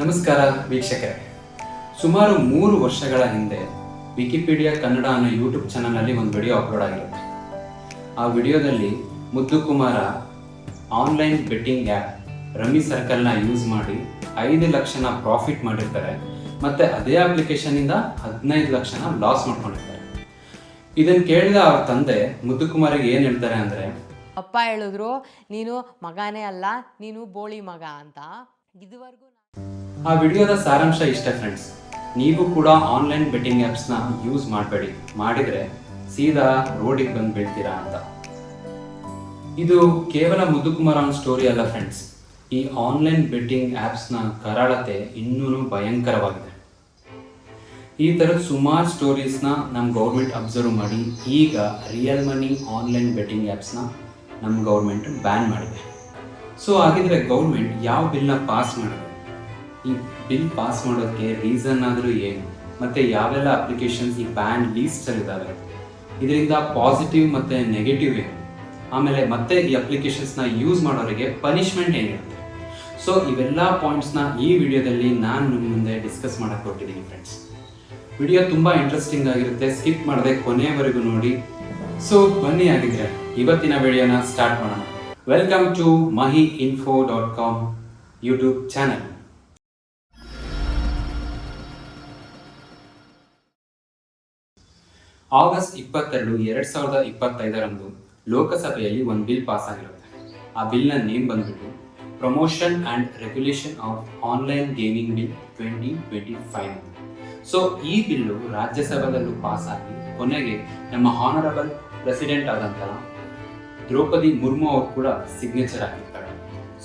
ನಮಸ್ಕಾರ ವೀಕ್ಷಕರೇ. ಸುಮಾರು ಮೂರು ವರ್ಷಗಳ ಹಿಂದೆ ವಿಕಿಪೀಡಿಯಾ ಕನ್ನಡ ಅನ್ನೋ ಯೂಟ್ಯೂಬ್ ಚಾನಲಲ್ಲಿ ಒಂದು ವಿಡಿಯೋ ಅಪ್ಲೋಡ್ ಆಗಿರುತ್ತೆ. ಆ ವಿಡಿಯೋದಲ್ಲಿ Muddu Kumara online betting app rummy ಸರ್ಕಲ್ನ use ಮಾಡಿ ಐದು ಲಕ್ಷನ ಪ್ರಾಫಿಟ್ ಮಾಡಿರ್ತಾರೆ ಮತ್ತೆ ಅದೇ ಅಪ್ಲಿಕೇಶನ್ನಿಂದ ಹದಿನೈದು ಲಕ್ಷನ ಲಾಸ್ ಮಾಡ್ಕೊಂಡಿರ್ತಾರೆ. ಇದನ್ನು ಕೇಳಿದ ಅವ್ರ ತಂದೆ ಮುದ್ದುಕುಮಾರಿಗೆ ಏನು ಹೇಳ್ತಾರೆ ಅಂದರೆ, ಅಪ್ಪ ಹೇಳಿದ್ರು, ನೀನು ಮಗನೇ ಅಲ್ಲ, ನೀನು ಬೋಳಿ ಮಗ ಅಂತ. ಇದುವರೆಗೂ ಆ ವಿಡಿಯೋದ ಸಾರಾಂಶ ಇಷ್ಟ ಫ್ರೆಂಡ್ಸ್ ನೀವು ಕೂಡ ಆನ್ಲೈನ್ ಬೆಟ್ಟಿಂಗ್ ಆ್ಯಪ್ಸ್ನ ಯೂಸ್ ಮಾಡಬೇಡಿ. ಮಾಡಿದರೆ ಸೀದಾ ರೋಡಿಗೆ ಬಂದು ಬೀಳ್ತೀರಾ ಅಂತ. ಇದು ಕೇವಲ ಮುದ್ದುಕುಮಾರ್ ಅವನ ಸ್ಟೋರಿ ಅಲ್ಲ ಫ್ರೆಂಡ್ಸ್ ಈ ಆನ್ಲೈನ್ ಬೆಟ್ಟಿಂಗ್ ಆ್ಯಪ್ಸ್ನ ಕರಾಳತೆ ಇನ್ನೂ ಭಯಂಕರವಾಗಿದೆ. ಈ ಥರದ ಸುಮಾರು ಸ್ಟೋರೀಸ್ನ ನಮ್ಮ ಗೌರ್ಮೆಂಟ್ ಅಬ್ಸರ್ವ್ ಮಾಡಿ ಈಗ ರಿಯಲ್ ಮನಿ ಆನ್ಲೈನ್ ಬೆಟ್ಟಿಂಗ್ ಆ್ಯಪ್ಸ್ನ ನಮ್ಮ ಗೌರ್ಮೆಂಟ್ ಬ್ಯಾನ್ ಮಾಡಿದೆ. ಸೊ ಹಾಗಿದ್ರೆ ಗೌರ್ಮೆಂಟ್ ಯಾವ ಬಿಲ್ನ ಪಾಸ್ ಮಾಡಿದೆ ಈ ಬಿಲ್ ಪಾಸ್ ಮಾಡೋಕ್ಕೆ ರೀಸನ್ ಆದರೂ ಏನು? ಮತ್ತು ಯಾವೆಲ್ಲ ಅಪ್ಲಿಕೇಶನ್ಸ್ ಈ ಬ್ಯಾನ್ ಲೀಸ್ಟಲ್ಲಿದ್ದಾವೆ ಇದರಿಂದ ಪಾಸಿಟಿವ್ ಮತ್ತು ನೆಗೆಟಿವ್ ಏನು? ಆಮೇಲೆ ಮತ್ತೆ ಈ ಅಪ್ಲಿಕೇಶನ್ಸ್ನ ಯೂಸ್ ಮಾಡೋರಿಗೆ ಪನಿಷ್ಮೆಂಟ್ ಏನಿರುತ್ತೆ? ಸೊ ಇವೆಲ್ಲ ಪಾಯಿಂಟ್ಸ್ನ ಈ ವಿಡಿಯೋದಲ್ಲಿ ನಾನು ನಿಮ್ಮ ಮುಂದೆ ಡಿಸ್ಕಸ್ ಮಾಡಕ್ಕೆ ಕೊಟ್ಟಿದ್ದೀನಿ ಫ್ರೆಂಡ್ಸ್ ವಿಡಿಯೋ ತುಂಬ ಇಂಟ್ರೆಸ್ಟಿಂಗ್ ಆಗಿರುತ್ತೆ. ಸ್ಕಿಪ್ ಮಾಡದೆ ಕೊನೆಯವರೆಗೂ ನೋಡಿ. ಸೊ ಬನ್ನಿ ಆಗಿದ್ರೆ ಇವತ್ತಿನ ವಿಡಿಯೋನ ಸ್ಟಾರ್ಟ್ ಮಾಡೋಣ. Welcome to Mahi info dot com YouTube channel August ಇಪ್ಪತ್ತೆರಡು, ಎರಡ್ ಸಾವಿರದ ಇಪ್ಪತ್ತೈದರಂದು ಲೋಕಸಭೆಯಲ್ಲಿ ಒಂದು ಬಿಲ್ ಪಾಸ್ ಆಗಿರುತ್ತೆ ಆ ಬಿಲ್ನ ನೇಮ್ ಬಂದ್ಬಿಟ್ಟು promotion and regulation of online gaming bill twenty twenty five so ಈ ಬಿಲ್ಲು ರಾಜ್ಯಸಭೆದಲ್ಲೂ ಪಾಸ್ ಆಗಿ ಕೊನೆಗೆ ನಮ್ಮ ಹಾನರಬಲ್ ಪ್ರೆಸಿಡೆಂಟ್ ಆದಂತಹ ದ್ರೌಪದಿ ಮುರ್ಮು ಅವರು ಕೂಡ ಸಿಗ್ನೇಚರ್ ಆಗಿರ್ತಾರೆ.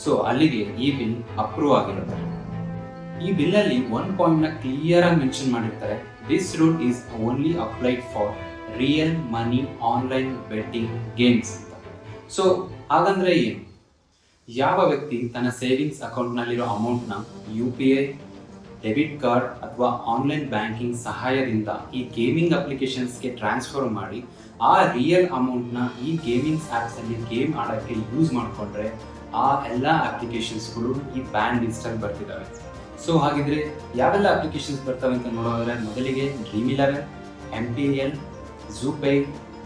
ಸೊ ಅಲ್ಲಿಗೆ ಈ ಬಿಲ್ ಅಪ್ರೂವ್ ಆಗಿರುತ್ತೆ. ಈ ಬಿಲ್ಲಲ್ಲಿ ಒನ್ ಪಾಯಿಂಟ್ನ ಕ್ಲಿಯರ್ ಆಗಿ ಮೆನ್ಷನ್ ಮಾಡಿರ್ತಾರೆ. This rule is only applied for real money online betting games so ಹಾಗಂದ್ರೆ ಏನು? ಯಾವ ವ್ಯಕ್ತಿ ತನ್ನ ಸೇವಿಂಗ್ಸ್ ಅಕೌಂಟ್ನಲ್ಲಿರೋ ಅಮೌಂಟ್ನ U P I debit card ಅಥವಾ ಆನ್ಲೈನ್ ಬ್ಯಾಂಕಿಂಗ್ ಸಹಾಯದಿಂದ ಈ ಗೇಮಿಂಗ್ ಅಪ್ಲಿಕೇಶನ್ಸ್ಗೆ ಟ್ರಾನ್ಸ್ಫರ್ ಮಾಡಿ, ಆ ರಿಯಲ್ ಅಮೌಂಟ್ನ ಈ ಗೇಮಿಂಗ್ಸ್ ಆ್ಯಪ್ಸಲ್ಲಿ ಗೇಮ್ ಆಡೋಕ್ಕೆ ಯೂಸ್ ಮಾಡಿಕೊಂಡ್ರೆ, ಆ ಎಲ್ಲ ಅಪ್ಲಿಕೇಶನ್ಸ್ಗಳು ಈ ಬ್ಯಾನ್ ಲಿಸ್ಟಲ್ಲಿ ಬರ್ತಿದ್ದಾವೆ ಸೊ ಹಾಗಿದ್ರೆ ಯಾವೆಲ್ಲ ಅಪ್ಲಿಕೇಶನ್ಸ್ ಬರ್ತವೆ ಅಂತ ನೋಡೋದ್ರೆ ಮೊದಲಿಗೆ dream eleven L Zupee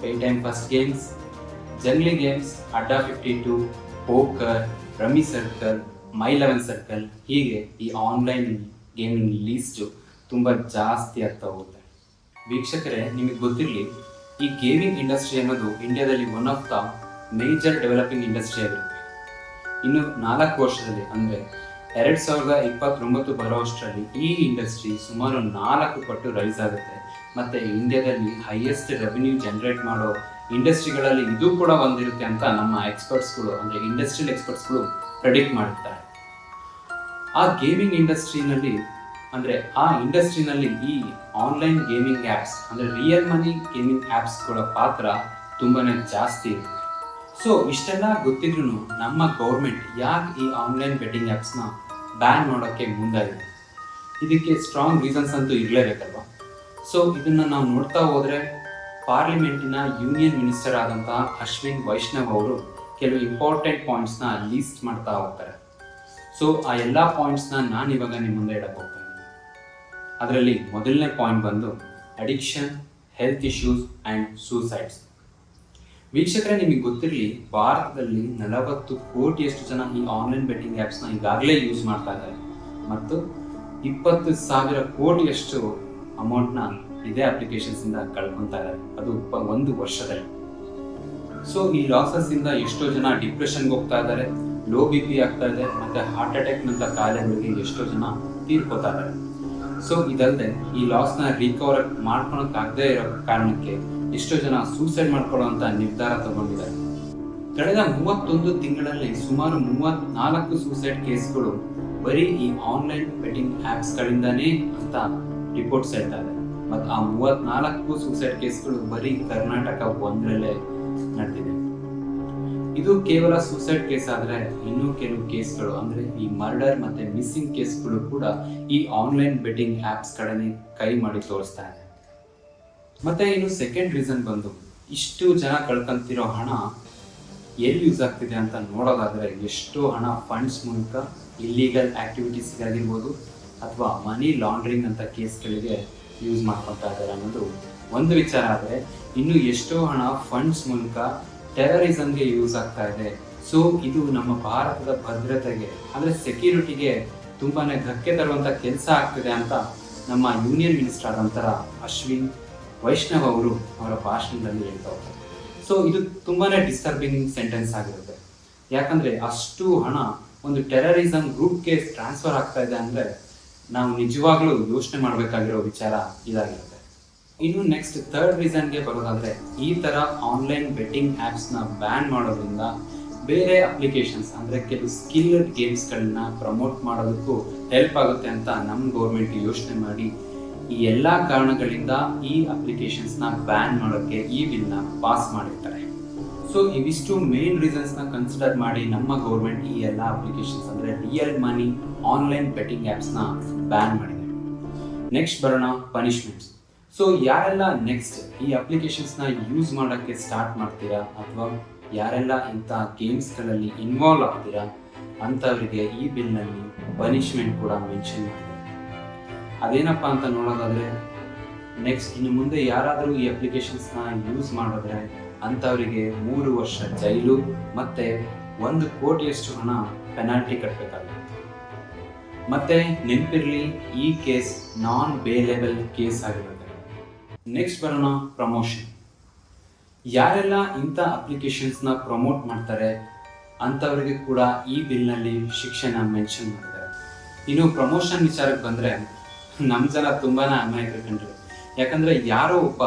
Paytm first games Junglee games Adda fifty two poker rummy circle my eleven circle ಹೀಗೆ ಈ ಆನ್ಲೈನ್ ಗೇಮಿಂಗ್ ಲೀಸ್ಟು ತುಂಬ ಜಾಸ್ತಿ ಆಗ್ತಾ ಹೋಗುತ್ತೆ. ವೀಕ್ಷಕರೇ, ನಿಮಗೆ ಗೊತ್ತಿರಲಿ, ಈ ಗೇಮಿಂಗ್ ಇಂಡಸ್ಟ್ರಿ ಅನ್ನೋದು ಇಂಡಿಯಾದಲ್ಲಿ one of the major developing industry ಆಗಿರುತ್ತೆ. ಇನ್ನು ನಾಲ್ಕು ವರ್ಷದಲ್ಲಿ ಅಂದರೆ ಎರಡು ಸಾವಿರದ ಇಪ್ಪತ್ತೊಂಬತ್ತು ಬರೋಷ್ಟರಲ್ಲಿ ಈ ಇಂಡಸ್ಟ್ರಿ ಸುಮಾರು ನಾಲ್ಕು ಪಟ್ಟು ರೈಸ್ ಆಗುತ್ತೆ. ಮತ್ತೆ ಇಂಡಿಯಾದಲ್ಲಿ ಹೈಯೆಸ್ಟ್ ರೆವಿನ್ಯೂ ಜನರೇಟ್ ಮಾಡೋ ಇಂಡಸ್ಟ್ರಿಗಳಲ್ಲಿ ಇದು ಕೂಡ ಒಂದಿರುತ್ತೆ ಅಂತ ನಮ್ಮ ಎಕ್ಸ್ಪರ್ಟ್ಸ್ಗಳು ಅಂದರೆ ಇಂಡಸ್ಟ್ರಿಯಲ್ ಎಕ್ಸ್ಪರ್ಟ್ಸ್ಗಳು ಪ್ರೆಡಿಕ್ಟ್ ಮಾಡ್ತಾರೆ. ಆ ಗೇಮಿಂಗ್ ಇಂಡಸ್ಟ್ರಿನಲ್ಲಿ ಅಂದ್ರೆ ಆ ಇಂಡಸ್ಟ್ರಿನಲ್ಲಿ ಈ ಆನ್ಲೈನ್ ಗೇಮಿಂಗ್ ಆ್ಯಪ್ಸ್ ಅಂದ್ರೆ ರಿಯಲ್ ಮನಿ ಗೇಮಿಂಗ್ ಆ್ಯಪ್ಸ್ಗಳ ಪಾತ್ರ ತುಂಬಾನೇ ಜಾಸ್ತಿ ಇರುತ್ತೆ ಸೊ ಇಷ್ಟೆಲ್ಲ ಗೊತ್ತಿದ್ರು ನಮ್ಮ ಗೌರ್ಮೆಂಟ್ ಯಾಕೆ ಈ ಆನ್ಲೈನ್ ಬೆಟ್ಟಿಂಗ್ ಆ್ಯಪ್ಸ್ನ ಬ್ಯಾನ್ ಮಾಡೋಕ್ಕೆ ಮುಂದಾಗಿದೆ. ಇದಕ್ಕೆ ಸ್ಟ್ರಾಂಗ್ ರೀಸನ್ಸ್ ಅಂತೂ ಇರಲೇಬೇಕಲ್ವಾ? ಸೊ ಇದನ್ನು ನಾವು ನೋಡ್ತಾ ಹೋದರೆ ಪಾರ್ಲಿಮೆಂಟಿನ ಯೂನಿಯನ್ ಮಿನಿಸ್ಟರ್ ಆದಂತಹ ಅಶ್ವಿನ್ ವೈಷ್ಣವ್ ಅವರು ಕೆಲವು ಇಂಪಾರ್ಟೆಂಟ್ ಪಾಯಿಂಟ್ಸ್ನ ಲೀಸ್ಟ್ ಮಾಡ್ತಾ ಹೋಗ್ತಾರೆ. ಸೊ ಆ ಎಲ್ಲ ಪಾಯಿಂಟ್ಸ್ನ ನಾನು ಇವಾಗ ನಿಮ್ಮ ಮುಂದೆ ಇಡಕ್ಕೆ ಅದರಲ್ಲಿ ಮೊದಲನೇ ಪಾಯಿಂಟ್ ಬಂದು addiction health issues and suicides ವೀಕ್ಷಕರೇ, ನಿಮಗೆ ಗೊತ್ತಿರಲಿ, ಭಾರತದಲ್ಲಿ ನಲವತ್ತು ಕೋಟಿಯಷ್ಟು ಜನ ಈ ಆನ್ಲೈನ್ ಬೆಟ್ಟಿಂಗ್ ಆ್ಯಪ್ಸ್ನ ಈಗಾಗಲೇ ಯೂಸ್ ಮಾಡ್ತಾ ಇದ್ದಾರೆ. ಮತ್ತು ಇಪ್ಪತ್ತು ಸಾವಿರ ಕೋಟಿಯಷ್ಟು ಅಮೌಂಟ್ನ ಇದೇ ಅಪ್ಲಿಕೇಶನ್ಸಿಂದ ಕಳ್ಕೊತಾ ಇದ್ದಾರೆ. ಅದು ಒಂದು ವರ್ಷದಲ್ಲಿ. ಸೊ ಈ ಲಾಸಸ್ ಇಂದ ಎಷ್ಟೋ ಜನ ಡಿಪ್ರೆಷನ್ಗೆ ಹೋಗ್ತಾ ಇದ್ದಾರೆ ಲೋ ಬಿ ಪಿ ಆಗ್ತಾ ಇದೆ, ಮತ್ತೆ ಹಾರ್ಟ್ ಅಟ್ಯಾಕ್ ನಂತ ಕಾಯಿಲೆಗಳಿಗೆ ಎಷ್ಟೋ ಜನ ತೀರ್ಕೋತಾ ಇದ್ದಾರೆ. ಸೊ ಇದಲ್ಲದೆ ಈ ಲಾಸ್ನ ರಿಕವರ್ ಮಾಡ್ಕೊಳಕ್ಕಾಗದೇ ಇರೋ ಕಾರಣಕ್ಕೆ ಎಷ್ಟೋ ಜನ ಸೂಸೈಡ್ ಅಂತ ನಿರ್ಧಾರ ತಗೊಂಡಿದ್ದಾರೆ. ಕಳೆದ ಮೂವತ್ತೊಂದು ತಿಂಗಳಲ್ಲಿ ಸುಮಾರು ಮೂವತ್ನಾಲ್ಕು ಸೂಸೈಡ್ ಕೇಸ್ಗಳು ಬರೀ ಈ ಆನ್ಲೈನ್ ಬೆಟ್ಟಿಂಗ್ ಆ್ಯಪ್ಸ್ಗಳಿಂದಾನೇ ಅಂತ ರಿಪೋರ್ಟ್ಸ್ ಹೇಳ್ತಾ ಇದೆ ಮತ್ತು ಆ ಮೂವತ್ನಾಲ್ಕು ಸೂಸೈಡ್ ಕೇಸ್ಗಳು ಬರೀ ಕರ್ನಾಟಕ ಒಂದರಲ್ಲೇ ನಡೆದಿದೆ. ಇದು ಕೇವಲ ಸೂಸೈಡ್ ಕೇಸ್ ಆದರೆ ಇನ್ನೂ ಕೆಲವು ಕೇಸ್ಗಳು ಅಂದರೆ ಈ ಮರ್ಡರ್ ಮತ್ತೆ ಮಿಸ್ಸಿಂಗ್ ಕೇಸ್ಗಳು ಕೂಡ ಈ ಆನ್ಲೈನ್ ಬೆಟ್ಟಿಂಗ್ ಆ್ಯಪ್ಸ್ ಕಡೆನೇ ಕೈ ಮಾಡಿ ತೋರಿಸ್ತಾ ಇದೆ. ಮತ್ತೆ ಇನ್ನು ಸೆಕೆಂಡ್ ರೀಸನ್ ಬಂದು ಇಷ್ಟು ಜನ ಕಳ್ಕೊಂತಿರೋ ಹಣ ಎಲ್ಲಿ ಯೂಸ್ ಆಗ್ತಿದೆ ಅಂತ ನೋಡೋದಾದ್ರೆ ಎಷ್ಟೋ ಹಣ ಫಂಡ್ಸ್ ಮೂಲಕ ಇಲ್ಲೀಗಲ್ ಆಕ್ಟಿವಿಟೀಸ್ಗಾಗಿರ್ಬೋದು ಅಥವಾ ಮನಿ ಲಾಂಡ್ರಿಂಗ್ ಅಂತ ಕೇಸ್ಗಳಿಗೆ ಯೂಸ್ ಮಾಡ್ಕೊತಾ ಇದ್ದಾರೆ ಅನ್ನೋದು ಒಂದು ವಿಚಾರ ಆದರೆ ಇನ್ನು ಎಷ್ಟೋ ಹಣ ಫಂಡ್ಸ್ ಮೂಲಕ ಟೆರರಿಸಮ್ಗೆ ಯೂಸ್ ಆಗ್ತಾ ಇದೆ. ಸೊ ಇದು ನಮ್ಮ ಭಾರತದ ಭದ್ರತೆಗೆ ಅಂದರೆ ಸೆಕ್ಯೂರಿಟಿಗೆ ತುಂಬಾನೇ ಧಕ್ಕೆ ತರುವಂಥ ಕೆಲಸ ಆಗ್ತಿದೆ ಅಂತ ನಮ್ಮ ಯೂನಿಯನ್ ಮಿನಿಸ್ಟರ್ ಆದಂತರ ಅಶ್ವಿನ್ ವೈಷ್ಣವ್ ಅವರು ಅವರ ಭಾಷಣದಲ್ಲಿ ಹೇಳ್ತಾ ಹೋಗ್ತಾರೆ. ಸೊ ಇದು ತುಂಬಾನೇ ಡಿಸ್ಟರ್ಬಿಂಗ್ ಸೆಂಟೆನ್ಸ್ ಆಗಿರುತ್ತೆ. ಯಾಕಂದ್ರೆ ಅಷ್ಟು ಹಣ ಒಂದು ಟೆರರಿಸಮ್ ಗ್ರೂಪ್ಗೆ ಟ್ರಾನ್ಸ್ಫರ್ ಆಗ್ತಾ ಇದೆ ಅಂದ್ರೆ ನಾವು ನಿಜವಾಗ್ಲೂ ಯೋಚನೆ ಮಾಡಬೇಕಾಗಿರೋ ವಿಚಾರ ಇದಾಗಿರುತ್ತೆ. ಇನ್ನು ನೆಕ್ಸ್ಟ್ ಥರ್ಡ್ ರೀಸನ್ಗೆ ಬರೋದಾದ್ರೆ ಈ ತರ ಆನ್ಲೈನ್ ಬೆಟ್ಟಿಂಗ್ ಆ್ಯಪ್ಸ್ನ ಬ್ಯಾನ್ ಮಾಡೋದ್ರಿಂದ ಬೇರೆ ಅಪ್ಲಿಕೇಶನ್ಸ್ ಅಂದ್ರೆ ಕೆಲವು ಸ್ಕಿಲ್ಡ್ ಗೇಮ್ಸ್ಗಳನ್ನ ಪ್ರಮೋಟ್ ಮಾಡೋದಕ್ಕೂ ಹೆಲ್ಪ್ ಆಗುತ್ತೆ ಅಂತ ನಮ್ಮ ಗೌರ್ಮೆಂಟ್ ಯೋಚನೆ ಮಾಡಿ ಈ ಎಲ್ಲ ಕಾರಣಗಳಿಂದ ಈ ಅಪ್ಲಿಕೇಶನ್ಸ್ನ ಬ್ಯಾನ್ ಮಾಡೋಕ್ಕೆ ಈ ಬಿಲ್ನ ಪಾಸ್ ಮಾಡಿರ್ತಾರೆ. ಸೊ ಇವಿಷ್ಟು ಮೇನ್ ರೀಸನ್ಸ್ನ ಕನ್ಸಿಡರ್ ಮಾಡಿ ನಮ್ಮ ಗೌರ್ಮೆಂಟ್ ಈ ಎಲ್ಲ ಅಪ್ಲಿಕೇಶನ್ಸ್ ಅಂದರೆ ರಿಯಲ್ ಮನಿ ಆನ್ಲೈನ್ ಬೆಟ್ಟಿಂಗ್ ಆ್ಯಪ್ಸ್ನ ಬ್ಯಾನ್ ಮಾಡಿದೆ. ನೆಕ್ಸ್ಟ್ ಬರೋಣ ಪನಿಷ್ಮೆಂಟ್ಸ್ ಸೊ ಯಾರೆಲ್ಲ ನೆಕ್ಸ್ಟ್ ಈ ಅಪ್ಲಿಕೇಶನ್ಸ್ನ ಯೂಸ್ ಮಾಡೋಕ್ಕೆ ಸ್ಟಾರ್ಟ್ ಮಾಡ್ತೀರಾ ಅಥವಾ ಯಾರೆಲ್ಲ ಇಂಥ ಗೇಮ್ಸ್ಗಳಲ್ಲಿ ಇನ್ವಾಲ್ವ್ ಆಗ್ತೀರಾ ಅಂಥವರಿಗೆ ಈ ಬಿಲ್ನಲ್ಲಿ ಪನಿಷ್ಮೆಂಟ್ ಕೂಡ ಮೆನ್ಷನ್ ಮಾಡಿದೆ ಅದೇನಪ್ಪ ಅಂತ ನೋಡೋದಾದ್ರೆ ನೆಕ್ಸ್ಟ್ ಇನ್ನು ಮುಂದೆ ಯಾರಾದರೂ ಈ ಅಪ್ಲಿಕೇಶನ್ಸ್ನ ಯೂಸ್ ಮಾಡಿದ್ರೆ ಅಂಥವರಿಗೆ ಮೂರು ವರ್ಷ ಜೈಲು ಮತ್ತೆ ಒಂದು ಕೋಟಿಯಷ್ಟು ಹಣ ಪೆನಾಲ್ಟಿ ಕಟ್ಟಬೇಕಾಗುತ್ತೆ ಮತ್ತೆ ನೆನಪಿರಲಿ, ಈ ಕೇಸ್ ನಾನ್ ಬೇಲೆಬಲ್ ಕೇಸ್ ಆಗಿರುತ್ತೆ. ನೆಕ್ಸ್ಟ್ ಬರೋಣ ಪ್ರಮೋಷನ್ ಯಾರೆಲ್ಲ ಇಂಥ ಅಪ್ಲಿಕೇಶನ್ಸ್ನ ಪ್ರಮೋಟ್ ಮಾಡ್ತಾರೆ ಅಂಥವರಿಗೆ ಕೂಡ ಈ ಬಿಲ್ನಲ್ಲಿ ಶಿಕ್ಷೆನ ಮೆನ್ಷನ್ ಮಾಡ್ತಾರೆ ಇನ್ನು ಪ್ರಮೋಷನ್ ವಿಚಾರಕ್ಕೆ ಬಂದರೆ ನಮ್ಮ ಜನ ತುಂಬಾನೇ ಅಮಾಯಕರು ಕಂಡ್ರು ಯಾಕಂದ್ರೆ ಯಾರೋ ಒಬ್ಬ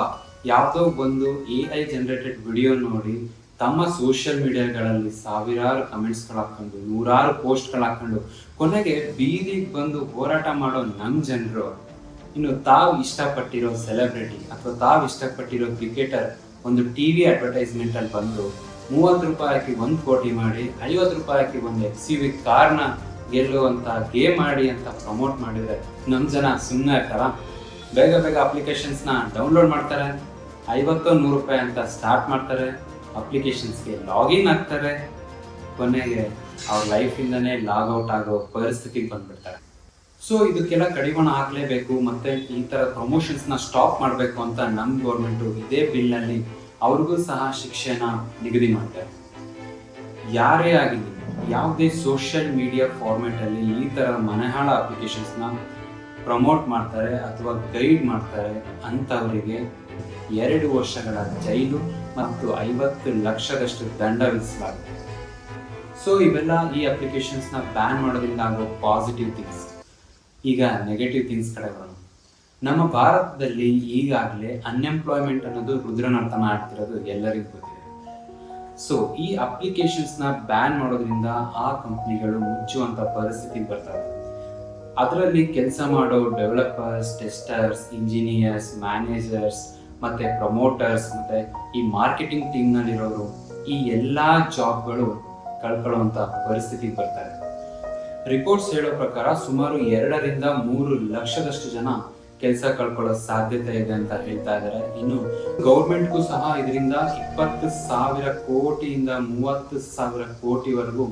ಯಾವುದೋ ಒಂದು ಎ ಐ ಜನರೇಟೆಡ್ ವಿಡಿಯೋ ನೋಡಿ ತಮ್ಮ ಸೋಷಿಯಲ್ ಮೀಡಿಯಾಗಳಲ್ಲಿ ಸಾವಿರಾರು ಕಮೆಂಟ್ಸ್ಗಳು ಹಾಕೊಂಡು ನೂರಾರು ಪೋಸ್ಟ್ಗಳು ಹಾಕೊಂಡು ಕೊನೆಗೆ ಬೀದಿಗೆ ಬಂದು ಹೋರಾಟ ಮಾಡೋ ನಮ್ಮ ಜನರು ಇನ್ನು ತಾವು ಇಷ್ಟಪಟ್ಟಿರೋ ಸೆಲೆಬ್ರಿಟಿ ಅಥವಾ ತಾವು ಇಷ್ಟಪಟ್ಟಿರೋ ಕ್ರಿಕೆಟರ್ ಒಂದು ಟಿ ವಿ ಅಡ್ವರ್ಟೈಸ್ಮೆಂಟಲ್ಲಿ ಬಂದು ಮೂವತ್ತು ರೂಪಾಯಿ ಹಾಕಿ ಒಂದು ಕೋಟಿ ಮಾಡಿ, ಐವತ್ತು ರೂಪಾಯಿ ಹಾಕಿ ಒಂದು ಎಕ್ಸ್ ವಿ ಕಾರ್ನ ಗೆಲ್ಲುವಂತ ಗೇಮ್ ಆಡಿ ಅಂತ ಪ್ರಮೋಟ್ ಮಾಡಿದ್ರೆ ನಮ್ಮ ಜನ ಸುಮ್ಮನೆ ಇರ್ತಾರ? ಬೇಗ ಬೇಗ ಅಪ್ಲಿಕೇಶನ್ಸ್ನ ಡೌನ್ಲೋಡ್ ಮಾಡ್ತಾರೆ. ಐವತ್ತು ನೂರು ರೂಪಾಯಿ ಅಂತ ಸ್ಟಾರ್ಟ್ ಮಾಡ್ತಾರೆ. ಅಪ್ಲಿಕೇಶನ್ಸ್ಗೆ ಲಾಗಿನ್ ಆಗ್ತಾರೆ. ಕೊನೆಗೆ ಅವ್ರ ಲೈಫಿಂದನೇ ಔಟ್ ಆಗೋ ಪರಿಸ್ಥಿತಿಗೆ ಬಂದ್ಬಿಡ್ತಾರೆ. ಸೊ ಇದಕ್ಕೆಲ್ಲ ಕಡಿವಾಣ ಆಗ್ಲೇಬೇಕು ಮತ್ತೆ ಈ ತರ ಪ್ರಮೋಷನ್ಸ್ನ ಸ್ಟಾಪ್ ಮಾಡಬೇಕು ಅಂತ ನಮ್ಮ ಗೌರ್ಮೆಂಟು ಇದೇ ಬಿಲ್ನಲ್ಲಿ ಅವ್ರಿಗೂ ಸಹ ಶಿಕ್ಷೆನ ನಿಗದಿ ಮಾಡ್ತಾರೆ. ಯಾರೇ ಆಗಿರಲಿ ಯಾವುದೇ ಸೋಷಿಯಲ್ ಮೀಡಿಯಾ ಫಾರ್ಮೆಟಲ್ಲಿ ಈ ತರ ಮನೆಹಾಳ ಅಪ್ಲಿಕೇಶನ್ಸ್ನ ಪ್ರಮೋಟ್ ಮಾಡ್ತಾರೆ ಅಥವಾ ಗೈಡ್ ಮಾಡ್ತಾರೆ ಅಂಥವರಿಗೆ ಎರಡು ವರ್ಷಗಳ ಜೈಲು ಮತ್ತು ಐವತ್ತು ಲಕ್ಷದಷ್ಟು ದಂಡ ವಿಧಿಸಲಾಗುತ್ತೆ. ಸೊ ಇವೆಲ್ಲ ಈ ಅಪ್ಲಿಕೇಶನ್ಸ್ನ ಬ್ಯಾನ್ ಮಾಡೋದ್ರಿಂದ ಆಗೋ ಪಾಸಿಟಿವ್ ಥಿಂಗ್ಸ್ ಈಗ ನೆಗೆಟಿವ್ ಥಿಂಗ್ಸ್ ಕಡೆ ಬರೋಣ. ನಮ್ಮ ಭಾರತದಲ್ಲಿ ಈಗಾಗಲೇ ಅನ್ಎಂಪ್ಲಾಯ್ಮೆಂಟ್ ಅನ್ನೋದು ರುದ್ರನರ್ತನ ಆಗ್ತಿರೋದು ಎಲ್ಲರಿಗೂ ಸೊ ಈ ಅಪ್ಲಿಕೇಶನ್ಸ್ನ ಬ್ಯಾನ್ ಮಾಡೋದ್ರಿಂದ ಆ ಕಂಪ್ನಿಗಳು ಮುಚ್ಚುವಂತ ಪರಿಸ್ಥಿತಿ ಬರ್ತವೆ ಅದರಲ್ಲಿ ಕೆಲಸ ಮಾಡೋ ಡೆವಲಪರ್ಸ್ ಟೆಸ್ಟರ್ಸ್ ಇಂಜಿನಿಯರ್ಸ್ ಮ್ಯಾನೇಜರ್ಸ್ ಮತ್ತೆ ಪ್ರಮೋಟರ್ಸ್ ಮತ್ತೆ ಈ ಮಾರ್ಕೆಟಿಂಗ್ ಟೀಮ್ ನಲ್ಲಿರೋರು ಈ ಎಲ್ಲಾ ಜಾಬ್ಗಳು ಕಳ್ಕೊಳ್ಳುವಂತ ಪರಿಸ್ಥಿತಿ ಬರ್ತಾರೆ ರಿಪೋರ್ಟ್ಸ್ ಹೇಳೋ ಪ್ರಕಾರ ಸುಮಾರು ಎರಡರಿಂದ ಮೂರು ಲಕ್ಷದಷ್ಟು ಜನ ಕೆಲಸ ಕಳ್ಕೊಳ್ಳೋ ಸಾಧ್ಯತೆ ಇದೆ ಅಂತ ಹೇಳ್ತಾ ಇದ್ದಾರೆ. ಇನ್ನು ಗೌರ್ಮೆಂಟ್ಗೂ ಸಹ ಇದರಿಂದ ಇಪ್ಪತ್ತು ಸಾವಿರ ಕೋಟಿಯಿಂದ ಮೂವತ್ತು ಸಾವಿರ ಕೋಟಿವರೆಗೂ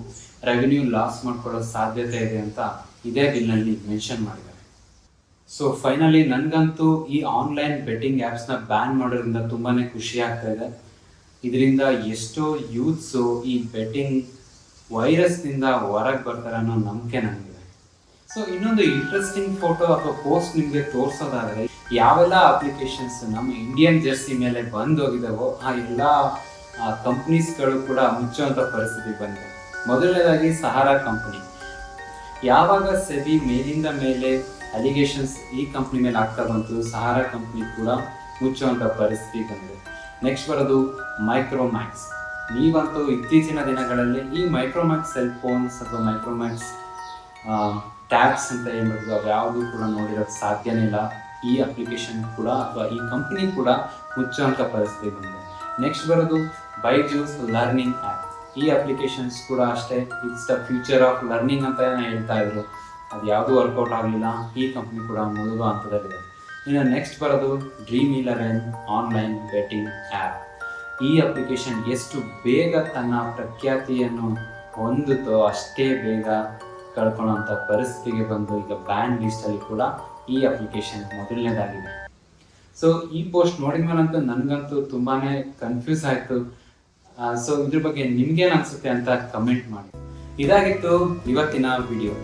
ರೆವಿನ್ಯೂ ಲಾಸ್ ಮಾಡ್ಕೊಳ್ಳೋ ಸಾಧ್ಯತೆ ಇದೆ ಅಂತ ಇದೇ ಬಿಲ್ನಲ್ಲಿ ಮೆನ್ಷನ್ ಮಾಡಿದ್ದಾರೆ. ಸೊ ಫೈನಲಿ ನನಗಂತೂ ಈ ಆನ್ಲೈನ್ ಬೆಟ್ಟಿಂಗ್ ಆ್ಯಪ್ಸ್ನ ಬ್ಯಾನ್ ಮಾಡೋದ್ರಿಂದ ತುಂಬಾನೇ ಖುಷಿ ಆಗ್ತಾ ಇದೆ. ಇದರಿಂದ ಎಷ್ಟೋ ಯೂತ್ಸು ಈ ಬೆಟ್ಟಿಂಗ್ ವೈರಸ್ನಿಂದ ಹೊರಗೆ ಬರ್ತಾರೆ ಅನ್ನೋ ನಂಬಿಕೆ ನನಗಿದೆ ಸೊ ಇನ್ನೊಂದು ಇಂಟ್ರೆಸ್ಟಿಂಗ್ ಫೋಟೋ ಅಥವಾ ಪೋಸ್ಟ್ ನಿಮಗೆ ತೋರಿಸೋದಾದ್ರೆ, ಯಾವೆಲ್ಲ ಅಪ್ಲಿಕೇಶನ್ಸ್ ನಮ್ಮ ಇಂಡಿಯನ್ ಜರ್ಸಿ ಮೇಲೆ ಬಂದ್ ಹೋಗಿದಾವೋ ಆ ಎಲ್ಲ ಕಂಪ್ನೀಸ್ಗಳು ಕೂಡ ಮುಚ್ಚುವಂಥ ಪರಿಸ್ಥಿತಿ ಬಂದಿದೆ ಮೊದಲನೇದಾಗಿ ಸಹಾರಾ ಕಂಪನಿ ಯಾವಾಗ ಸೆಬಿ ಮೇಲಿಂದ ಮೇಲೆ ಅಲಿಗೇಷನ್ಸ್ ಈ ಕಂಪ್ನಿ ಮೇಲೆ ಆಗ್ತಾ ಬಂತು ಸಹಾರಾ ಕಂಪ್ನಿ ಕೂಡ ಮುಚ್ಚುವಂಥ ಪರಿಸ್ಥಿತಿ ಬಂದಿದೆ ನೆಕ್ಸ್ಟ್ ಬರೋದು ಮೈಕ್ರೋಮ್ಯಾಕ್ಸ್ ನೀವಂತೂ ಇತ್ತೀಚಿನ ದಿನಗಳಲ್ಲಿ ಈ ಮೈಕ್ರೋಮ್ಯಾಕ್ಸ್ ಸೆಲ್ ಫೋನ್ಸ್ ಅಥವಾ ಮೈಕ್ರೋಮ್ಯಾಕ್ಸ್ ಟ್ಯಾಬ್ಸ್ ಅಂತ ಹೇಳ್ಬೋದು ಅವು ಯಾವುದು ಕೂಡ ನೋಡಿರೋಕ್ಕೆ ಸಾಧ್ಯನೇ ಇಲ್ಲ. ಈ ಅಪ್ಲಿಕೇಶನ್ ಕೂಡ ಅಥವಾ ಈ ಕಂಪ್ನಿ ಕೂಡ ಮುಚ್ಚುವಂಥ ಪರಿಸ್ಥಿತಿ ಬಂದಿದೆ. ನೆಕ್ಸ್ಟ್ ಬರೋದು ಬೈಜೂಸ್ ಲರ್ನಿಂಗ್ ಆ್ಯಪ್ ಈ ಅಪ್ಲಿಕೇಶನ್ಸ್ ಕೂಡ ಅಷ್ಟೇ it's the future of learning ಅಂತ ಹೇಳ್ತಾ ಇದ್ರು. ಅದು ಯಾವುದೂ ವರ್ಕೌಟ್ ಆಗಲಿಲ್ಲ, ಈ ಕಂಪ್ನಿ ಕೂಡ ಮುಳುಗೋ ಹಂತದಲ್ಲಿದೆ. ಇನ್ನು ನೆಕ್ಸ್ಟ್ ಬರೋದು dream eleven online betting app ಈ ಅಪ್ಲಿಕೇಶನ್ ಎಷ್ಟು ಬೇಗ ತನ್ನ ಪ್ರಖ್ಯಾತಿಯನ್ನು ಹೊಂದುತ್ತೋ ಅಷ್ಟೇ ಬೇಗ ಕಳ್ಕೊಳ್ಳೋಂಥ ಪರಿಸ್ಥಿತಿಗೆ ಬಂದು ಈಗ ಬ್ಯಾನ್ ಲಿಸ್ಟಲ್ಲಿ ಕೂಡ ಈ ಅಪ್ಲಿಕೇಶನ್ ಮೊದಲನೇದಾಗಿದೆ. ಸೊ ಈ ಪೋಸ್ಟ್ ನೋಡಿದ ಮೇಲಂತೂ ನನಗಂತೂ ತುಂಬಾ ಕನ್ಫ್ಯೂಸ್ ಆಯಿತು. ಸೊ ಇದ್ರ ಬಗ್ಗೆ ನಿಮ್ಗೇನು ಅನ್ಸುತ್ತೆ ಅಂತ ಕಮೆಂಟ್ ಮಾಡಿ. ಇದಾಗಿತ್ತು ಇವತ್ತಿನ ವಿಡಿಯೋ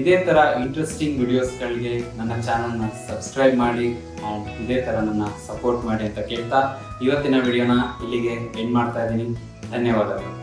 ಇದೇ ಥರ ಇಂಟ್ರೆಸ್ಟಿಂಗ್ ವಿಡಿಯೋಸ್ಗಳಿಗೆ ನನ್ನ ಚಾನಲ್ನ ಸಬ್ಸ್ಕ್ರೈಬ್ ಮಾಡಿ ಆ್ಯಂಡ್ ಇದೇ ಥರ ನನ್ನ ಸಪೋರ್ಟ್ ಮಾಡಿ ಅಂತ ಕೇಳ್ತಾ ಇವತ್ತಿನ ವಿಡಿಯೋನ ಇಲ್ಲಿಗೆ ಎಂಡ್ ಮಾಡ್ತಾ ಇದ್ದೀನಿ. ಧನ್ಯವಾದಗಳು.